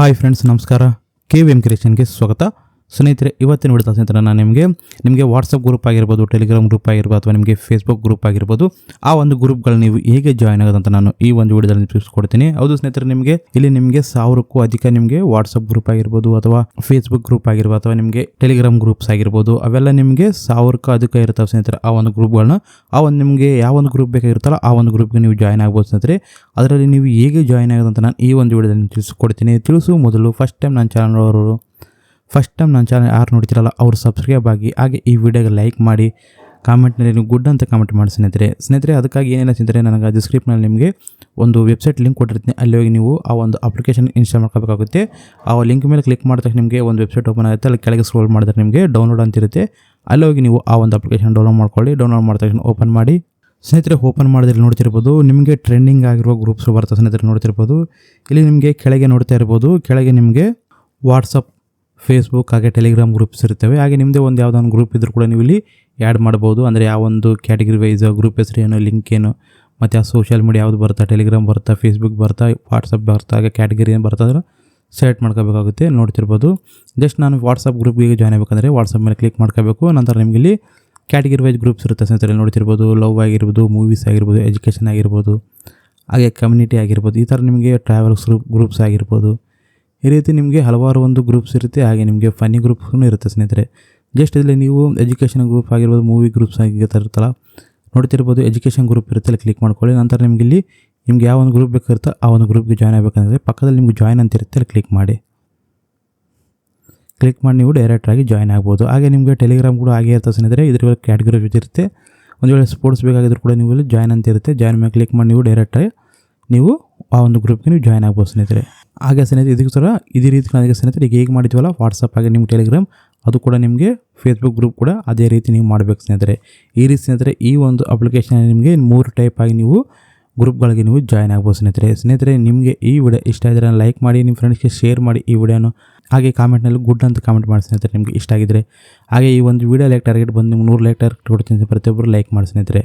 Hi friends ನಮಸ್ಕಾರ. K V M ಕ್ರಿಯೇಷನ್ಗೆ ಸ್ವಾಗತ. ಸ್ನೇಹಿತರೆ, ಇವತ್ತಿನ ವಿಡಿಯೋ ಸ್ನೇಹಿತರೆ ನಾನು ನಿಮಗೆ ನಿಮಗೆ ವಾಟ್ಸಪ್ ಗ್ರೂಪ್ ಆಗಿರ್ಬೋದು ಟೆಲಿಗ್ರಾಮ್ ಗ್ರೂಪ್ ಆಗಿರ್ಬೋದು, ಅಥವಾ ನಿಮಗೆ ಫೇಸ್ಬುಕ್ ಗ್ರೂಪ್ ಆಗಿರ್ಬೋದು, ಆ ಒಂದು ಗ್ರೂಪ್ಗಳು ನೀವು ಹೇಗೆ ಜಾಯ್ನ್ ಆಗೋದಂತ ನಾನು ಈ ಒಂದು ವಿಡಿಯೋದಲ್ಲಿ ತಿಳಿಸ್ಕೊಡ್ತೀನಿ. ಹೌದು ಸ್ನೇಹಿತರೆ, ನಿಮಗೆ, ಇಲ್ಲಿ ನಿಮಗೆ ಸಾವಿರಕ್ಕೂ ಅಧಿಕ ನಿಮಗೆ ವಾಟ್ಸಪ್ ಗ್ರೂಪ್ ಆಗಿರ್ಬೋದು, ಅಥವಾ ಫೇಸ್ಬುಕ್ ಗ್ರೂಪ್ ಆಗಿರ್ಬೋದು, ಅಥವಾ ನಿಮಗೆ ಟೆಲಿಗ್ರಾಮ್ ಗ್ರೂಪ್ಸ್ ಆಗಿರ್ಬೋದು, ಅವೆಲ್ಲ ನಿಮಗೆ ಸಾವಿರಕ್ಕೂ ಅಧಿಕ ಇರ್ತಾವೆ ಸ್ನೇಹಿತರೆ, ಆ ಒಂದು ಗ್ರೂಪ್ಗಳನ್ನ ಆ ಒಂದು ನಿಮಗೆ ಯಾವ ಒಂದು ಗ್ರೂಪ್ ಬೇಕಾಗಿರುತ್ತಲ್ಲ, ಆ ಒಂದು ಗ್ರೂಪ್ಗೆ ನೀವು ಜಾಯ್ನ್ ಆಗ್ಬೋದು ಸ್ನೇಹಿತರೆ. ಅದರಲ್ಲಿ ನೀವು ಹೇಗೆ ಜಾಯ್ನ್ ಆಗೋದಂತ ನಾನು ಈ ಒಂದು ವಿಡಿಯೋದಲ್ಲಿ ತಿಳಿಸ್ಕೊಡ್ತೀನಿ. ತಿಳಿಸು ಮೊದಲು ಫಸ್ಟ್ ಟೈಮ್ ನನ್ನ ಚಾನಲ್ ನೋಡೋರು ಫಸ್ಟ್ ಟೈಮ್ ನನ್ನ ಚಾನಲ್ ಯಾರು ನೋಡ್ತಿರಲ್ಲ, ಅವರು ಸಬ್ಸ್ಕ್ರೈಬ್ ಆಗಿ, ಹಾಗೆ ಈ ವಿಡಿಯೋಗೆ ಲೈಕ್ ಮಾಡಿ ಕಾಮೆಂಟ್ನಲ್ಲಿ ನೀವು ಗುಡ್ ಅಂತ ಕಾಮೆಂಟ್ ಮಾಡಿ ಸ್ನೇಹಿತರೆ. ಸ್ನೇಹಿತರೆ, ಅದಕ್ಕಾಗಿ ಏನೇನು ಸ್ನೇಹಿತರೆ, ನನಗೆ ಡಿಸ್ಕ್ರಿಪ್ಷನಲ್ಲಿ ನಿಮಗೆ ಒಂದು ವೆಬ್ಸೈಟ್ ಲಿಂಕ್ ಕೊಟ್ಟಿರ್ತೀನಿ. ಅಲ್ಲಿ ಹೋಗಿ ನೀವು ಆ ಒಂದು ಅಪ್ಲಿಕೇಶನ್ ಇನ್ಸ್ಟಾಲ್ ಮಾಡ್ಕೋಬೇಕಾಗುತ್ತೆ. ಆ ಲಿಂಕ್ ಮೇಲೆ ಕ್ಲಿಕ್ ಮಾಡಿದ ತಕ್ಷಣ ನಿಮಗೆ ಒಂದು ವೆಬ್ಸೈಟ್ ಓಪನ್ ಆಗುತ್ತೆ. ಅಲ್ಲಿ ಕೆಳಗೆ ಸ್ಕ್ರೋಲ್ ಮಾಡಿದ್ರೆ ನಿಮಗೆ ಡೌನ್ಲೋಡ್ ಅಂತಿರುತ್ತೆ ಅಲ್ಲಿ ಹೋಗಿ ನೀವು ಆ ಒಂದು ಅಪ್ಲಿಕೇಶನ್ ಡೌನ್ಲೋಡ್ ಮಾಡ್ಕೊಳ್ಳಿ. ಡೌನ್ಲೋಡ್ ಮಾಡಿದ ತಕ್ಷಣ ಓಪನ್ ಮಾಡಿ. ಸ್ನೇಹಿತರೆ ಓಪನ್ ಮಾಡಿದ್ರೆ ನೋಡ್ತಿರ್ಬೋದು, ನಿಮಗೆ ಟ್ರೆಂಡಿಂಗ್ ಆಗಿರುವ ಗ್ರೂಪ್ಸ್ ಬರ್ತದೆ ಸ್ನೇಹಿತರೆ, ನೋಡ್ತಿರ್ಬೋದು. ಇಲ್ಲಿ ನಿಮಗೆ ಕೆಳಗೆ ನೋಡ್ತಾ ಇರ್ಬೋದು. ಕೆಳಗೆ ನಿಮಗೆ ವಾಟ್ಸಪ್ ಫೇಸ್ಬುಕ್ ಹಾಗೆ ಟೆಲಿಗ್ರಾಮ್ ಗ್ರೂಪ್ಸ್ ಇರ್ತವೆ ಹಾಗೆ ನಿಮ್ಮದೇ ಒಂದು ಯಾವುದೋ ಒಂದು ಗ್ರೂಪ್ ಇದ್ದರೂ ಕೂಡ ನೀವು ಇಲ್ಲಿ ಆ್ಯಡ್ ಮಾಡ್ಬೋದು. ಅಂದರೆ ಯಾವ ಒಂದು ಕ್ಯಾಟಗರಿ ವೈಸ್ ಗ್ರೂಪ್ ಹೆಸರು ಏನು ಲಿಂಕ್ ಏನು, ಮತ್ತು ಆ ಸೋಷಿಯಲ್ ಮೀಡಿಯಾ ಯಾವುದು ಬರುತ್ತಾ ಟೆಲಿಗ್ರಾಮ್ ಬರುತ್ತಾ ಫೇಸ್ಬುಕ್ ಬರ್ತಾ ವಾಟ್ಸಪ್ ಬರ್ತಾ ಹಾಗೆ ಕ್ಯಾಟಗರಿ ಏನು ಬರ್ತಾ ಅದನ್ನು ಸೆಲೆಕ್ಟ್ ಮಾಡ್ಕೋಬೇಕಾಗುತ್ತೆ, ನೋಡ್ತಿರ್ಬೋದು. ಜಸ್ಟ್ ನಾನು ವಾಟ್ಸಪ್ ಗ್ರೂಪ್ಗೆ ಜಾಯ್ನ್ ಆಗಬೇಕಂದ್ರೆ ವಾಟ್ಸಪ್ ಮೇಲೆ ಕ್ಲಿಕ್ ಮಾಡ್ಕೋಬೇಕು. ನಂತರ ನಿಮಗೆ ಇಲ್ಲಿ ಕ್ಯಾಟಗರಿ ವೈಸ್ ಗ್ರೂಪ್ಸ್ ಇರುತ್ತೆ ಸ್ನೇಹಿತರೆ. ನೋಡ್ತಿರ್ಬೋದು ಲವ್ ಆಗಿರ್ಬೋದು ಮೂವೀಸ್ ಆಗಿರ್ಬೋದು ಎಜುಕೇಷನ್ ಆಗಿರ್ಬೋದು, ಹಾಗೆ ಕಮ್ಯುನಿಟಿ ಆಗಿರ್ಬೋದು, ಈ ಥರ ನಿಮಗೆ ಟ್ರಾವೆಲ್ಸ್ ಗ್ರೂಪ್ ಗ್ರೂಪ್ಸ್ ಆಗಿರ್ಬೋದು. ಈ ರೀತಿ ನಿಮಗೆ ಹಲವಾರು ಒಂದು ಗ್ರೂಪ್ಸ್ ಇರುತ್ತೆ, ಹಾಗೆ ನಿಮಗೆ ಫನ್ನಿ ಗ್ರೂಪ್ಸ್ನೂ ಇರುತ್ತೆ ಸ್ನೇಹಿತರೆ. ಜಸ್ಟ್ ಇದರಲ್ಲಿ ನೀವು ಎಜುಕೇಷನ್ ಗ್ರೂಪ್ ಆಗಿರ್ಬೋದು ಮೂವಿ ಗ್ರೂಪ್ಸ್ ಆಗಿರ್ತಾರಲ್ಲ ನೋಡ್ತಿರ್ಬೋದು ಎಜುಕೇಷನ್ ಗ್ರೂಪ್ ಇರುತ್ತೆ ಅಲ್ಲಿ ಕ್ಲಿಕ್ ಮಾಡ್ಕೊಳ್ಳಿ. ನಂತರ ನಿಮಗೆ ಇಲ್ಲಿ ನಿಮ್ಗೆ ಯಾವ ಒಂದು ಗ್ರೂಪ್ ಬೇಕಿರುತ್ತೋ ಆ ಒಂದು ಗ್ರೂಪ್ಗೆ ಜಾಯ್ನ್ ಆಗಬೇಕಂದ್ರೆ ಪಕ್ಕದಲ್ಲಿ ನಿಮ್ಗೆ ಜಾಯ್ನ್ ಅಂತ ಇರುತ್ತೆ, ಅಲ್ಲಿ ಕ್ಲಿಕ್ ಮಾಡಿ. ಕ್ಲಿಕ್ ಮಾಡಿ ನೀವು ಡೈರೆಕ್ಟಾಗಿ ಜಾಯ್ನ್ ಆಗ್ಬೋದು. ಹಾಗೆ ನಿಮಗೆ ಟೆಲಿಗ್ರಾಮ್ ಕೂಡ ಹಾಗೆ ಇರ್ತದೆ ಸ್ನೇಹಿತರೆ ಇದ್ರ ಕ್ಯಾಟಗರಿ ಇರುತ್ತೆ. ಒಂದು ವೇಳೆ ಸ್ಪೋರ್ಟ್ಸ್ ಬೇಕಾಗಿದ್ರು ಕೂಡ ನೀವು ಇಲ್ಲಿ ಜಾಯ್ನ್ ಅಂತ ಇರುತ್ತೆ ಜಾಯ್ನ್ ಮೇಲೆ ಕ್ಲಿಕ್ ಮಾಡಿ ನೀವು ಡೈರೆಕ್ಟಾಗಿ ನೀವು ಆ ಒಂದು ಗ್ರೂಪ್ಗೆ ನೀವು ಜಾಯ್ನ್ ಆಗ್ಬೋದು ಸ್ನೇಹಿತರೆ. ಹಾಗೆ ಸ್ನೇಹಿತರೆ, ಇದಕ್ಕೆ ಸರ ಇದೇ ರೀತಿ ನನಗೆ ಸ್ನೇಹಿತರೆ, ಈಗ ಹೇಗೆ ಮಾಡಿದ್ವಲ್ಲ ವಾಟ್ಸಪ್ ಹಾಗೆ ನಿಮ್ಮ ಟೆಲಿಗ್ರಾಮ್ ಅದು ಕೂಡ ನಿಮಗೆ ಫೇಸ್ಬುಕ್ ಗ್ರೂಪ್ ಕೂಡ ಅದೇ ರೀತಿ ನೀವು ಮಾಡಬೇಕು ಸ್ನೇಹಿತರೆ. ಈ ರೀತಿ ಸ್ನೇಹಿತರೆ, ಈ ಒಂದು ಅಪ್ಲಿಕೇಶನ್ ನಿಮಗೆ ಮೂರು ಟೈಪ್ ಆಗಿ ನೀವು ಗ್ರೂಪ್ಗಳಿಗೆ ನೀವು ಜಾಯ್ನ್ ಆಗ್ಬೋದು ಸ್ನೇಹಿತರೆ. ಸ್ನೇಹಿತರೆ, ನಿಮಗೆ ಈ ವಿಡಿಯೋ ಇಷ್ಟ ಆಗಿದ್ರೆ ಲೈಕ್ ಮಾಡಿ, ನಿಮ್ಮ ಫ್ರೆಂಡ್ಸ್ಗೆ ಶೇರ್ ಮಾಡಿ ಈ ವಿಡಿಯೋನು ಹಾಗೆ ಕಾಮೆಂಟ್ನಲ್ಲಿ ಗುಡ್ ಅಂತ ಕಾಮೆಂಟ್ ಮಾಡಿ ಸ್ನೇಹಿತರೆ, ನಿಮಗೆ ಇಷ್ಟ ಆಗಿದ್ರೆ. ಹಾಗೆ ಈ ಒಂದು ವಿಡಿಯೋ ಲೈಕ್ ಟಾರ್ಗೆಟ್ ಬಂದು ನಿಮ್ಗೆ ನೂರು ಲೈಕ್ ಟಾರ್ಗೆಟ್ ಕೊಡ್ತೀನಿ ಪ್ರತಿಯೊಬ್ಬರು ಲೈಕ್ ಮಾಡಿ ಸ್ನೇಹಿತರೆ.